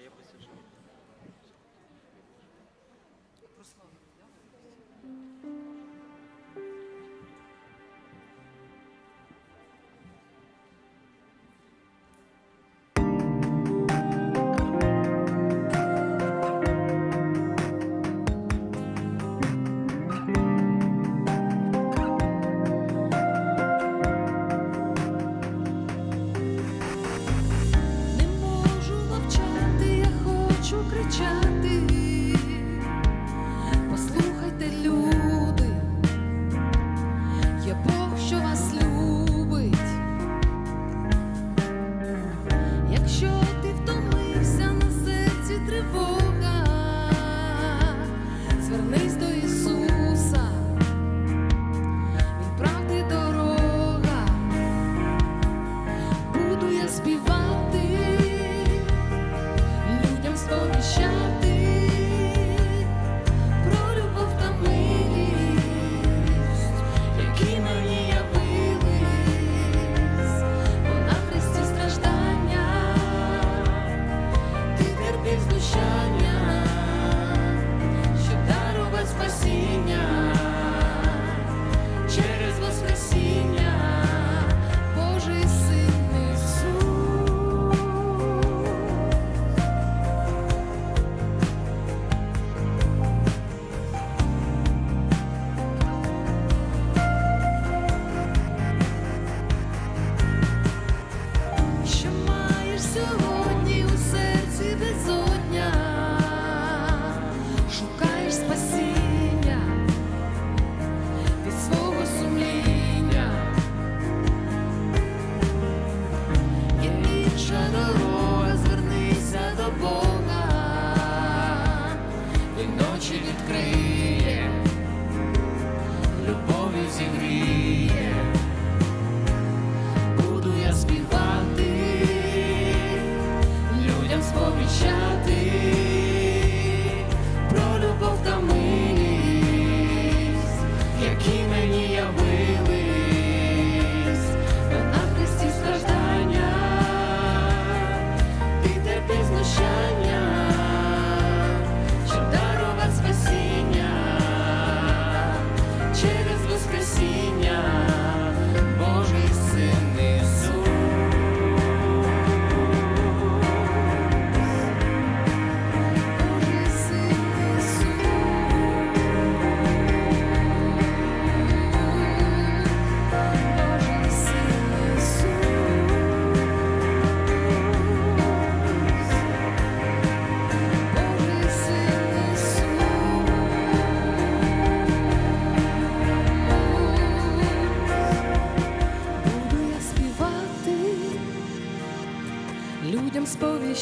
Ще я посижу.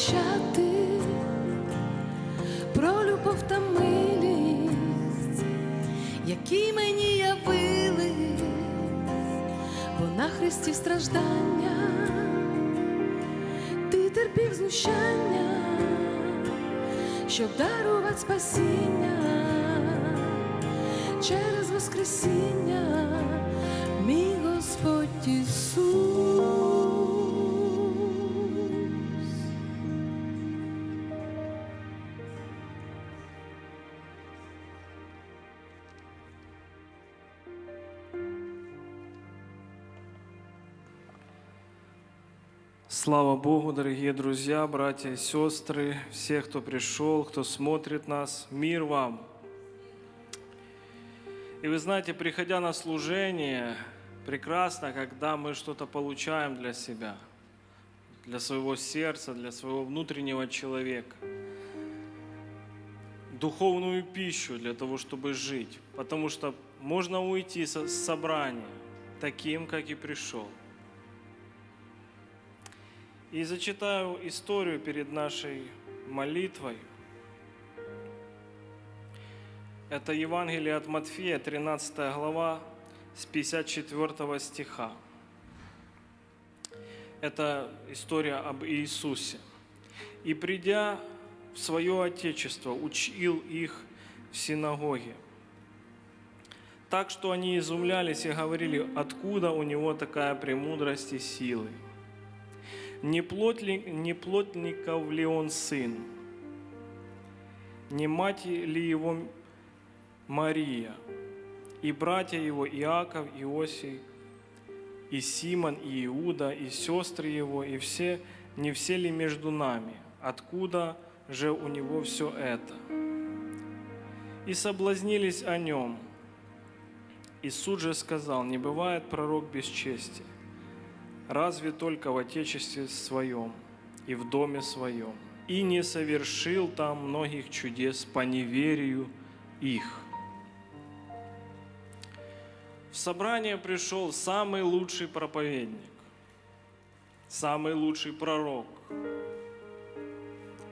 Сповіщати про любов та милість, які мені явились, бо на Христі страждання, ти терпів знущання, щоб дарувати спасіння через Воскресіння, Слава Богу, дорогие друзья, братья и сестры, все, кто пришел, кто смотрит нас, мир вам. И вы знаете, приходя на служение, прекрасно, когда мы что-то получаем для себя, для своего сердца, для своего внутреннего человека. Духовную пищу для того, чтобы жить. Потому что можно уйти с собрания таким, как и пришел. И зачитаю историю перед нашей молитвой. Это Евангелие от Матфея, 13 глава, с 54 стиха. Это история об Иисусе. «И придя в свое Отечество, учил их в синагоге, так что они изумлялись и говорили, откуда у него такая премудрость и силы. Не, плоть ли, не плотников ли он сын? Не мать ли его Мария? И братья его Иаков, Иосий, и Симон, и Иуда, и сестры его, и все, не все ли между нами? Откуда же у него все это? И соблазнились о нем. Иисус же сказал, не бывает пророк без чести, разве только в отечестве своем и в доме своем, и не совершил там многих чудес по неверию их. В собрание пришел самый лучший проповедник, самый лучший пророк,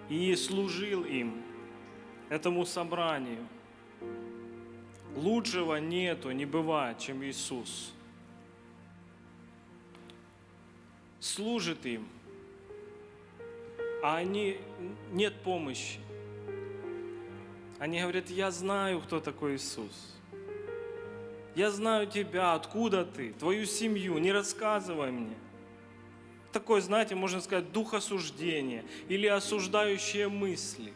и служил им, этому собранию. Лучшего нету, не бывает, чем Иисус. Служит им, а они нет помощи. Они говорят, я знаю, кто такой Иисус. Я знаю тебя, откуда ты, твою семью, не рассказывай мне. Такой, знаете, можно сказать, дух осуждения или осуждающие мысли.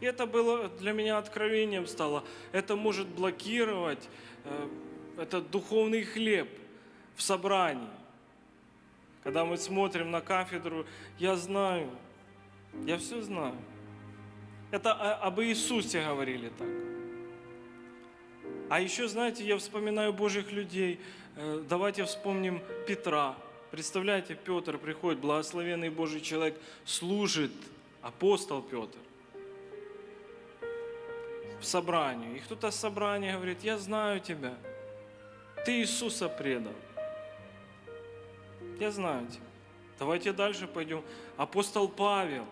И это было для меня откровением стало. Это может блокировать э, этот духовный хлеб в собрании. Когда мы смотрим на кафедру, я знаю, я все знаю. Это об Иисусе говорили так. А еще, знаете, я вспоминаю Божьих людей. Э, Давайте вспомним Петра. Представляете, Петр приходит, благословенный Божий человек, служит, апостол Петр, в собранию. И кто-то с собрания говорит, я знаю тебя, ты Иисуса предал. Я знаю тебя. Давайте дальше пойдем. Апостол Павел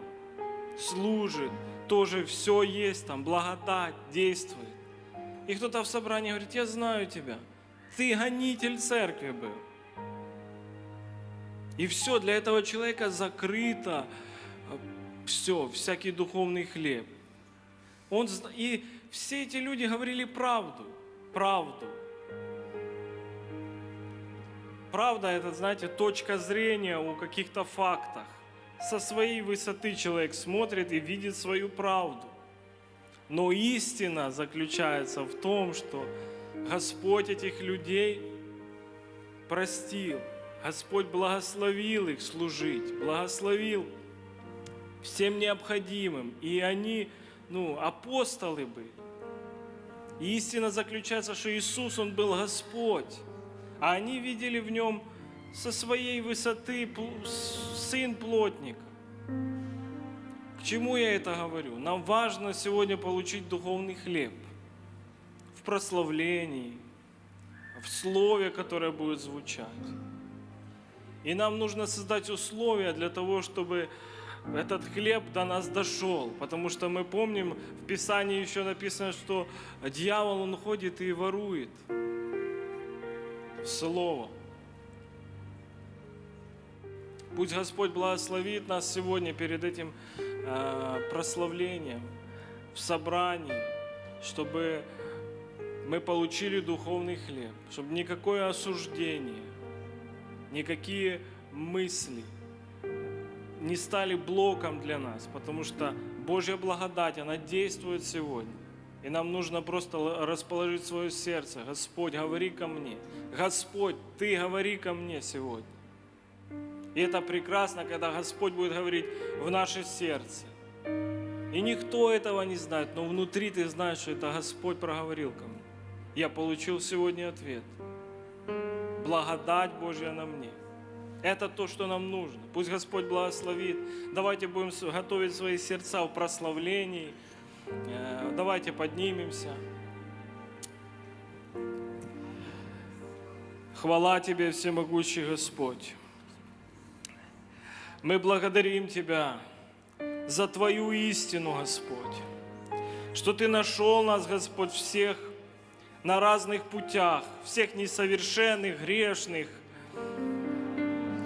служит, тоже все есть там, благодать действует. И кто-то в собрании говорит, я знаю тебя, ты гонитель церкви был. И все, для этого человека закрыто все, всякий духовный хлеб. Он, и все эти люди говорили правду, правду. Правда это, знаете, точка зрения о каких-то фактах. Со своей высоты человек смотрит и видит свою правду. Но истина заключается в том, что Господь этих людей простил. Господь благословил их служить, благословил всем необходимым. И они, ну, апостолы были. И истина заключается, что Иисус, Он был Господь. А они видели в Нем со своей высоты сын плотника. К чему я это говорю? Нам важно сегодня получить духовный хлеб в прославлении, в слове, которое будет звучать. И нам нужно создать условия для того, чтобы этот хлеб до нас дошел. Потому что мы помним, в Писании еще написано, что дьявол, он ходит и ворует слово. Пусть Господь благословит нас сегодня перед этим э, прославлением в собрании, чтобы мы получили духовный хлеб, чтобы никакое осуждение, никакие мысли не стали блоком для нас, потому что Божья благодать, она действует сегодня. И нам нужно просто расположить свое сердце. Господь, говори ко мне. Господь, Ты говори ко мне сегодня. И это прекрасно, когда Господь будет говорить в наше сердце. И никто этого не знает, но внутри ты знаешь, что это Господь проговорил ко мне. Я получил сегодня ответ. Благодать Божья на мне. Это то, что нам нужно. Пусть Господь благословит. Давайте будем готовить свои сердца в прославлении. Э, Давайте поднимемся. Хвала Тебе, всемогущий Господь. Мы благодарим Тебя за Твою истину, Господь, что Ты нашел нас, Господь, всех на разных путях, всех несовершенных, грешных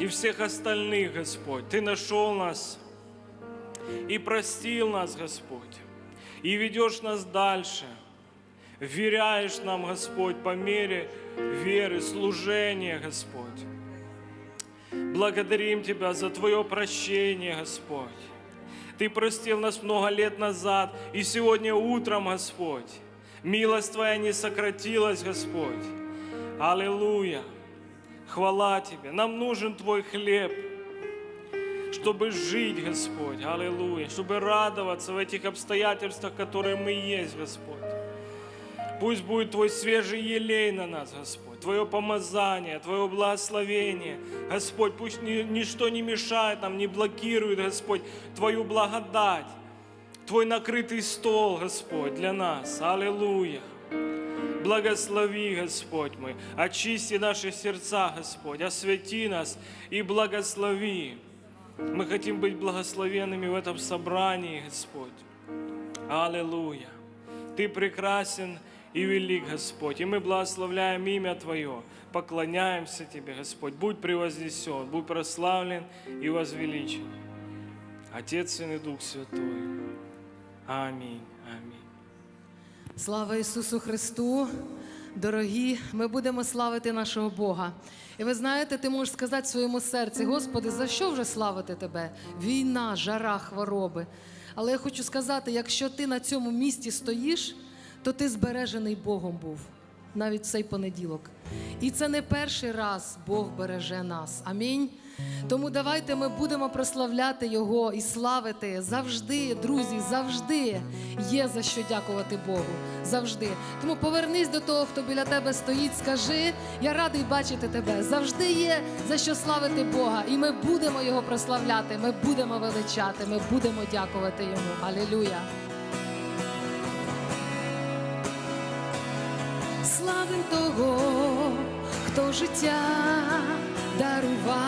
и всех остальных, Господь. Ты нашел нас и простил нас, Господь, и ведешь нас дальше, вверяешь нам, Господь, по мере веры, служения, Господь. Благодарим Тебя за Твое прощение, Господь. Ты простил нас много лет назад, и сегодня утром, Господь, милость Твоя не сократилась, Господь. Аллилуйя! Хвала Тебе! Нам нужен Твой хлеб, чтобы жить, Господь. Аллилуйя! Чтобы радоваться в этих обстоятельствах, которые мы есть, Господь. Пусть будет Твой свежий елей на нас, Господь, Твое помазание, Твое благословение. Господь, пусть ни- ничто не мешает нам, не блокирует, Господь, Твою благодать, Твой накрытый стол, Господь, для нас. Аллилуйя. Благослови, Господь мой, очисти наши сердца, Господь, освети нас и благослови. Мы хотим быть благословенными в этом собрании, Господь. Аллилуйя. Ты прекрасен и велик, Господь. И мы благословляем имя Твое, поклоняемся Тебе, Господь. Будь превознесен, будь прославлен и возвеличен. Отец, Сын и Дух Святой. Аминь. Аминь. Слава Ісусу Христу! Дорогі, ми будемо славити нашого Бога. І ви знаєте, ти можеш сказати своєму серці, Господи, за що вже славити Тебе? Війна, жара, хвороби. Але я хочу сказати, якщо ти на цьому місці стоїш, то ти збережений Богом був навіть цей понеділок. І це не перший раз Бог береже нас. Амінь. Тому давайте ми будемо прославляти Його і славити завжди, друзі, завжди є за що дякувати Богу. Завжди. Тому повернись до того, хто біля тебе стоїть, скажи: я радий бачити тебе. Завжди є за що славити Бога. І ми будемо його прославляти, ми будемо величати, ми будемо дякувати йому. Алілюя. Славим того, хто життя дарував,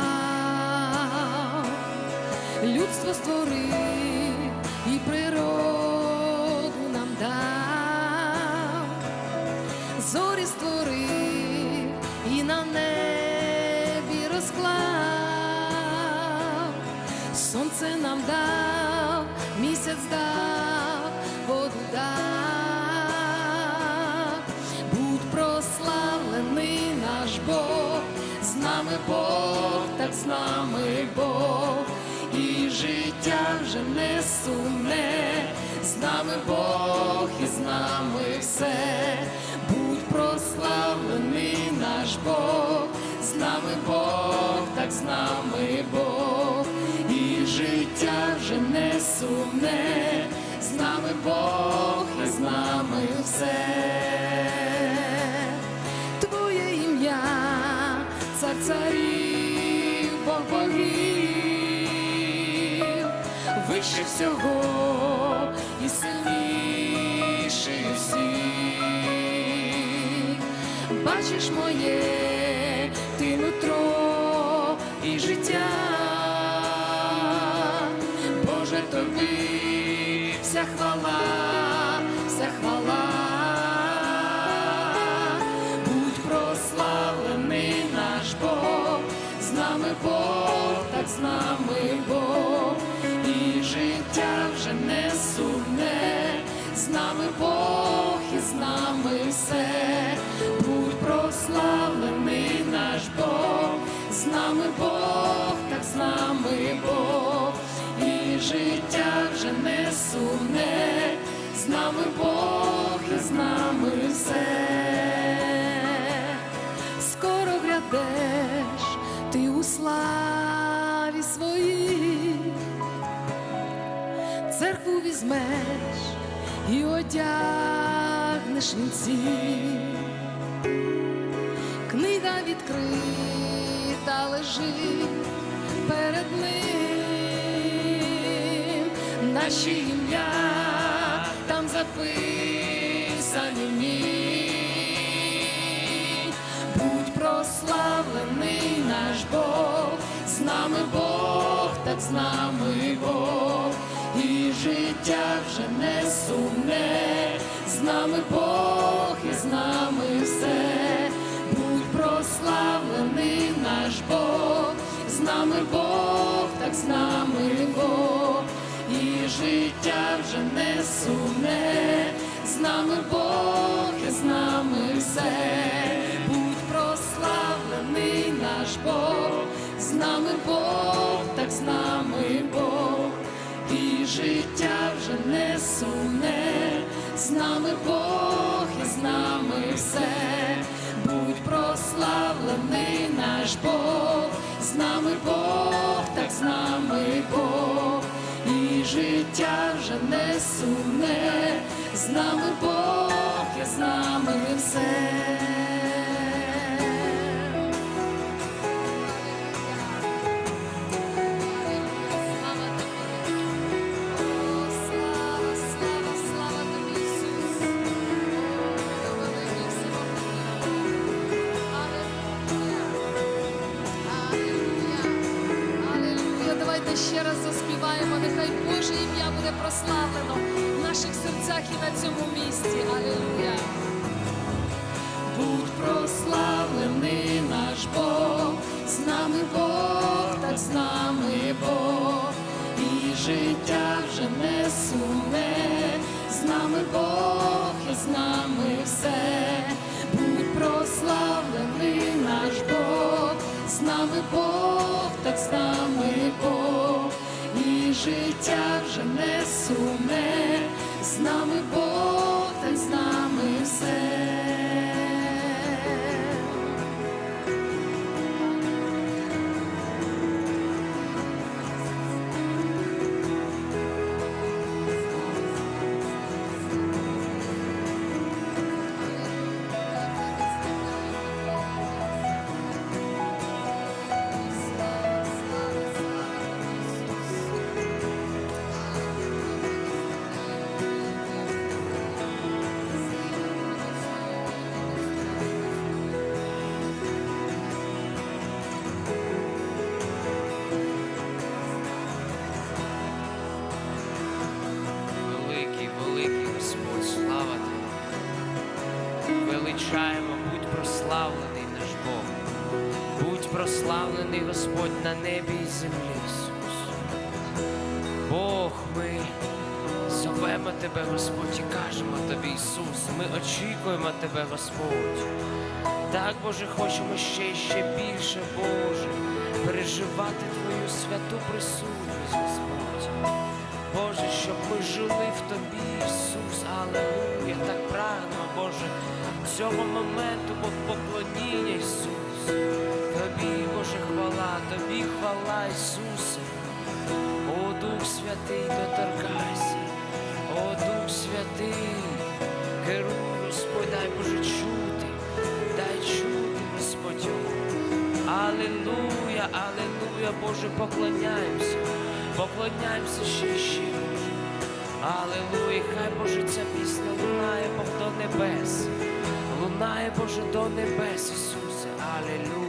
людство створив і природу нам дав, зорі створив і на небі розклав, сонце нам дав, місяць дав, не сумне, з нами Бог, і з нами все, будь прославлений наш Бог, з нами Бог, так з нами Бог, і життя вже не сумне, з нами Бог, і з нами все. Твоє ім'я, цар царів, вище всього і сильніший всіх. Бачиш моє, ти нутро і життя. Боже тобі вся хвала, вже не сумне, з нами Бог, і з нами все, будь прославлений наш Бог, з нами Бог, так з нами Бог, і життя вже не сумне, з нами Бог, і з нами все. Скоро грядеш ти у славі візьмеш і одягнеш вінці. Книга відкрита лежить перед ним, наші ім'я там записані в. Будь прославлений наш Бог, з нами Бог, так з нами Бог, життя вже не сумне, з нами Бог, і з нами все. Будь прославлений наш Бог, з нами Бог, так з нами Бог, і життя вже не сумне, з нами Бог, і з нами все. Будь прославлений наш Бог, з нами Бог, так з нами життя вже не сумне, з нами Бог, і з нами все, будь прославлений наш Бог, з нами Бог, так з нами Бог, і життя вже не сумне, з нами Бог, і з нами все. Давайте ще раз заспіваємо. Нехай Боже ім'я буде прославлено в наших серцях і на цьому місці. Алілуя. Будь прославлений наш Бог, з нами Бог, так з нами Бог, і життя вже не сумне, з нами Бог, і з нами все, будь прославлений наш Бог, з нами Бог, так з нами життя вже не сумне, з нами Бог, прославлений Господь на небі і землі, Ісус. Бог, ми зовемо Тебе, Господь, і кажемо Тобі, Ісус. Ми очікуємо Тебе, Господь. Так, Боже, хочемо ще і ще більше, Боже, переживати Твою святу присутність, Господь. Боже, щоб ми жили в Тобі, Ісус, Аллилуйя, так прагнемо, Боже, цього моменту поклоніння, Ісус. Тобі, Боже, хвала, Тобі хвала, Ісусе. О, Дух Святий, доторкайся, о Дух Святий, керуй, Господь, дай Боже чути, дай чути, Господь. Аллилуйя, аллилуйя, Боже, поклоняємося, поклоняємося ще ще. Аллилуйя, хай Боже, ця пісня лунає Бог до небес, лунає Боже до небес, Ісусе, Hallelujah.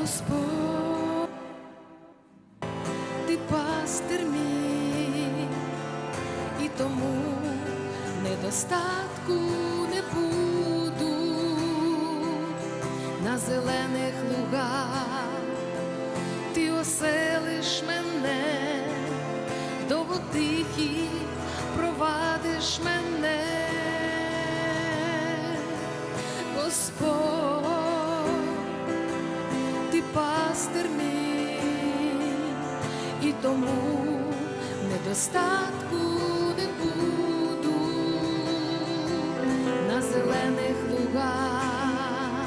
Господь, ти пастир мій, і тому недостатку не буду. На зелених лугах, ти оселиш мене, до тихі провадиш мене, і тому недостатку не буду. На зелених лугах,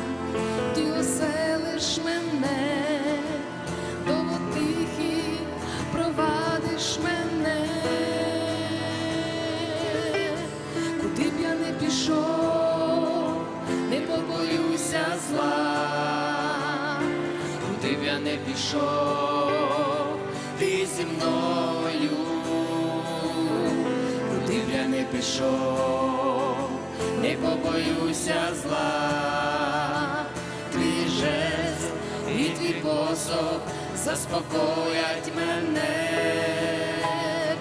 ти оселиш мене, до тихі провадиш мене, куди б я не пішов, не побоюся зла. Куди б я не пішов, зі мною, куди б я не пішов, не побоюся зла, твій жест і твій посох заспокоять мене,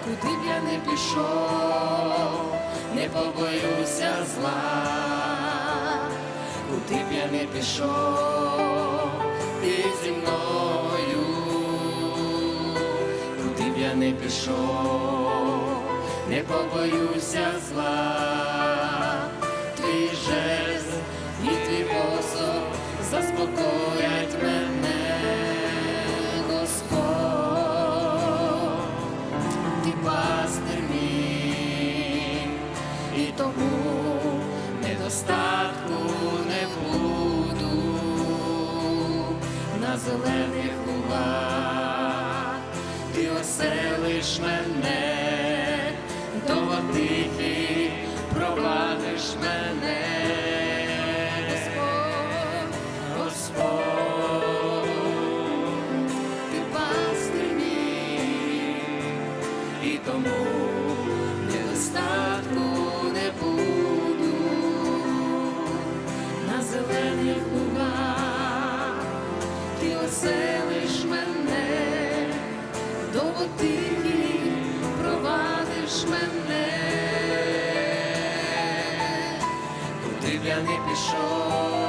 куди б я не пішов, не побоюся зла, куди б я не пішов, ти зі мною, не пішов, не побоюся зла, твій жест і твій посох заспокоять мене, Господь, ти пастир мій, і тому недостатку не буду. На зелених лугах, ти оселиш мене, провадиш мене, куди б я не пішов,